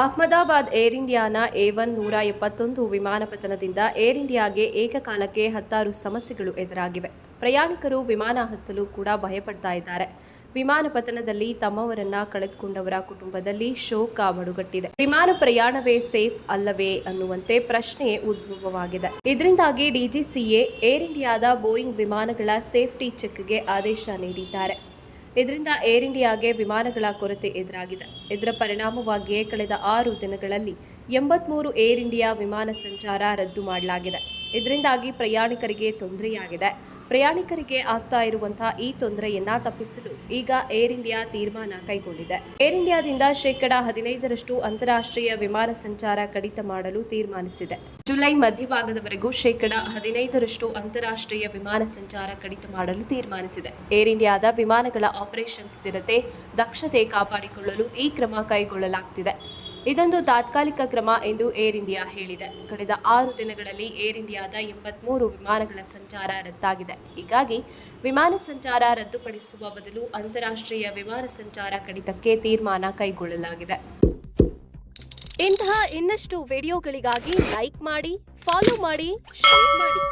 Ahmedabad air ಇಂಡಿಯಾನ A one ನೂರ ಎಪ್ಪತ್ತೊಂದು ವಿಮಾನ ಪತನದಿಂದ ಏರ್ ಇಂಡಿಯಾಗೆ ಏಕಕಾಲಕ್ಕೆ ಹತ್ತಾರು ಸಮಸ್ಯೆಗಳು ಎದುರಾಗಿವೆ. ಪ್ರಯಾಣಿಕರು ವಿಮಾನ ಹತ್ತಲು ಕೂಡ ಭಯಪಡ್ತಾ ಇದ್ದಾರೆ. ವಿಮಾನ ಪತನದಲ್ಲಿ ತಮ್ಮವರನ್ನ ಕಳೆದುಕೊಂಡವರ ಕುಟುಂಬದಲ್ಲಿ ಶೋಕ ಮಡುಗಟ್ಟಿದೆ. ವಿಮಾನ ಪ್ರಯಾಣವೇ ಸೇಫ್ ಅಲ್ಲವೇ ಅನ್ನುವಂತೆ ಪ್ರಶ್ನೆ ಉದ್ಭವವಾಗಿದೆ. ಇದರಿಂದಾಗಿ ಡಿಜಿಸಿಎ, ಏರ್ ಇಂಡಿಯಾದ ಬೋಯಿಂಗ್ ವಿಮಾನಗಳ ಸೇಫ್ಟಿ ಚೆಕ್ಗೆ ಆದೇಶ ನೀಡಿದ್ದಾರೆ. ಇದರಿಂದ ಏರ್ ಇಂಡಿಯಾಗೆ ವಿಮಾನಗಳ ಕೊರತೆ ಎದುರಾಗಿದೆ. ಇದರ ಪರಿಣಾಮವಾಗಿಯೇ ಕಳೆದ ಆರು ದಿನಗಳಲ್ಲಿ ಎಂಬತ್ಮೂರು ಏರ್ ಇಂಡಿಯಾ ವಿಮಾನ ಸಂಚಾರ ರದ್ದು ಮಾಡಲಾಗಿದೆ. ಇದರಿಂದಾಗಿ ಪ್ರಯಾಣಿಕರಿಗೆ ತೊಂದರೆಯಾಗಿದೆ. ಪ್ರಯಾಣಿಕರಿಗೆ ಆಗ್ತಾ ಇರುವಂತಹ ಈ ತೊಂದರೆಯನ್ನ ತಪ್ಪಿಸಲು ಈಗ ಏರ್ ಇಂಡಿಯಾ ತೀರ್ಮಾನ ಕೈಗೊಂಡಿದೆ. ಏರ್ ಇಂಡಿಯಾದಿಂದ ಶೇಕಡ ಹದಿನೈದರಷ್ಟು ಅಂತಾರಾಷ್ಟ್ರೀಯ ವಿಮಾನ ಸಂಚಾರ ಕಡಿತ ಮಾಡಲು ತೀರ್ಮಾನಿಸಿದೆ. ಜುಲೈ ಮಧ್ಯಭಾಗದವರೆಗೂ ಶೇಕಡ ಹದಿನೈದರಷ್ಟು ಅಂತಾರಾಷ್ಟ್ರೀಯ ವಿಮಾನ ಸಂಚಾರ ಕಡಿತ ಮಾಡಲು ತೀರ್ಮಾನಿಸಿದೆ. ಏರ್ ಇಂಡಿಯಾದ ವಿಮಾನಗಳ ಆಪರೇಷನ್ ಸ್ಥಿರತೆ, ದಕ್ಷತೆ ಕಾಪಾಡಿಕೊಳ್ಳಲು ಈ ಕ್ರಮ ಕೈಗೊಳ್ಳಲಾಗ್ತಿದೆ. ಇದೊಂದು ತಾತ್ಕಾಲಿಕ ಕ್ರಮ ಎಂದು ಏರ್ ಇಂಡಿಯಾ ಹೇಳಿದೆ. ಕಳೆದ ಆರು ದಿನಗಳಲ್ಲಿ ಏರ್ ಇಂಡಿಯಾದ ಎಂಬತ್ಮೂರು ವಿಮಾನಗಳ ಸಂಚಾರ ರದ್ದಾಗಿದೆ. ಹೀಗಾಗಿ ವಿಮಾನ ಸಂಚಾರ ರದ್ದುಪಡಿಸುವ ಬದಲು ಅಂತಾರಾಷ್ಟ್ರೀಯ ವಿಮಾನ ಸಂಚಾರ ಕಡಿತಕ್ಕೆ ತೀರ್ಮಾನ ಕೈಗೊಳ್ಳಲಾಗಿದೆ. ಇಂತಹ ಇನ್ನಷ್ಟು ವಿಡಿಯೋಗಳಿಗಾಗಿ ಲೈಕ್ ಮಾಡಿ, ಫಾಲೋ ಮಾಡಿ, ಶೇರ್ ಮಾಡಿ.